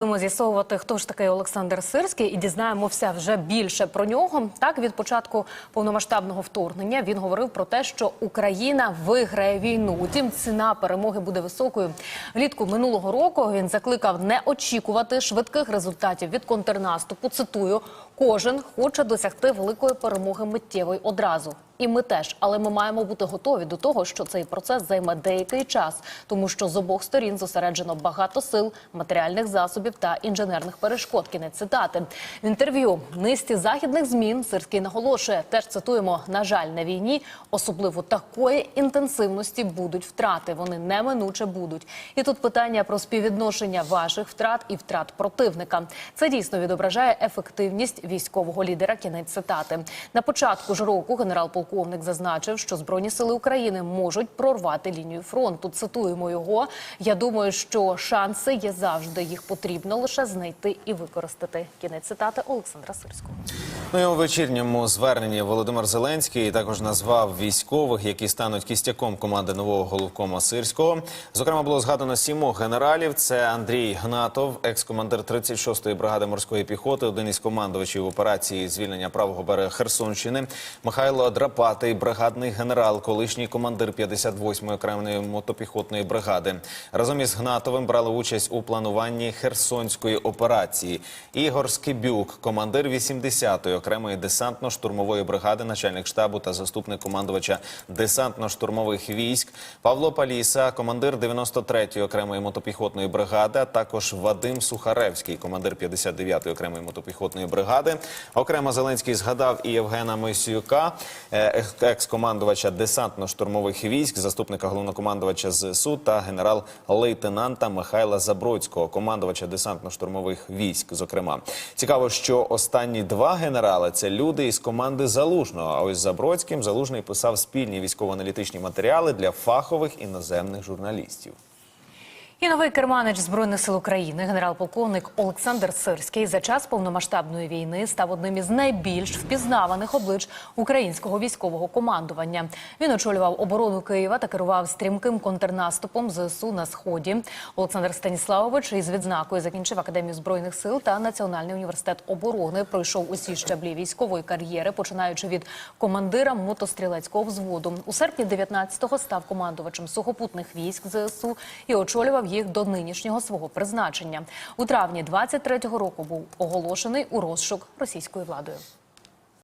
Будемо з'ясовувати, хто ж такий Олександр Сирський, і дізнаємося вже більше про нього. Так, від початку повномасштабного вторгнення він говорив про те, що Україна виграє війну. Утім, ціна перемоги буде високою. Влітку минулого року він закликав не очікувати швидких результатів від контрнаступу. Цитую: кожен хоче досягти великої перемоги миттєвої одразу. І ми теж, але ми маємо бути готові до того, що цей процес займе деякий час, тому що з обох сторін зосереджено багато сил, матеріальних засобів та інженерних перешкод. Кінець цитати в інтерв'ю низці західних змін Сирський наголошує. Теж цитуємо: на жаль, на війні особливо такої інтенсивності будуть втрати. Вони неминуче будуть. І тут питання про співвідношення ваших втрат і втрат противника. Це дійсно відображає ефективність військового лідера. Кінець цитати на початку ж року генерал полковник зазначив, що збройні сили України можуть прорвати лінію фронту. Цитуємо його. Я думаю, що шанси є завжди. Їх потрібно лише знайти і використати. Кінець цитати Олександра Сирського. Ну і у вечірньому зверненні Володимир Зеленський також назвав військових, які стануть кістяком команди нового головкома Сирського. Зокрема, було згадано сімох генералів. Це Андрій Гнатов, екс-командир 36-ї бригади морської піхоти, один із командувачів операції звільнення правого берега Херсонщини. Михайло Драпатий, бригадний генерал, колишній командир 58-ї окремої мотопіхотної бригади. Разом із Гнатовим брали участь у плануванні Херсонської операції. Ігор Скибюк, командир 80-ї окремої десантно-штурмової бригади, начальник штабу та заступник командувача десантно-штурмових військ. Павло Паліса, командир 93-ї окремої мотопіхотної бригади, а також Вадим Сухаревський, командир 59-ї окремої мотопіхотної бригади. Окремо Зеленський згадав і Євгена Мойсюка, е, екс-командувача десантно-штурмових військ, заступника головнокомандувача ЗСУ та генерал-лейтенанта Михайла Забродського, командувача десантно-штурмових військ. Зокрема, цікаво, що останні два генерали це люди із команди Залужного. А ось Забродським Залужний писав спільні військово-аналітичні матеріали для фахових іноземних журналістів. І новий керманич збройних сил України, генерал-полковник Олександр Сирський, за час повномасштабної війни став одним із найбільш впізнаваних облич українського військового командування. Він очолював оборону Києва та керував стрімким контрнаступом ЗСУ на сході. Олександр Станіславович із відзнакою закінчив академію збройних сил та Національний університет оборони. Пройшов усі щаблі військової кар'єри, починаючи від командира мотострілецького взводу. У серпні 19-го став командувачем сухопутних військ ЗСУ і очолював їх до нинішнього свого призначення. У травні 23-го року був оголошений у розшук російською владою.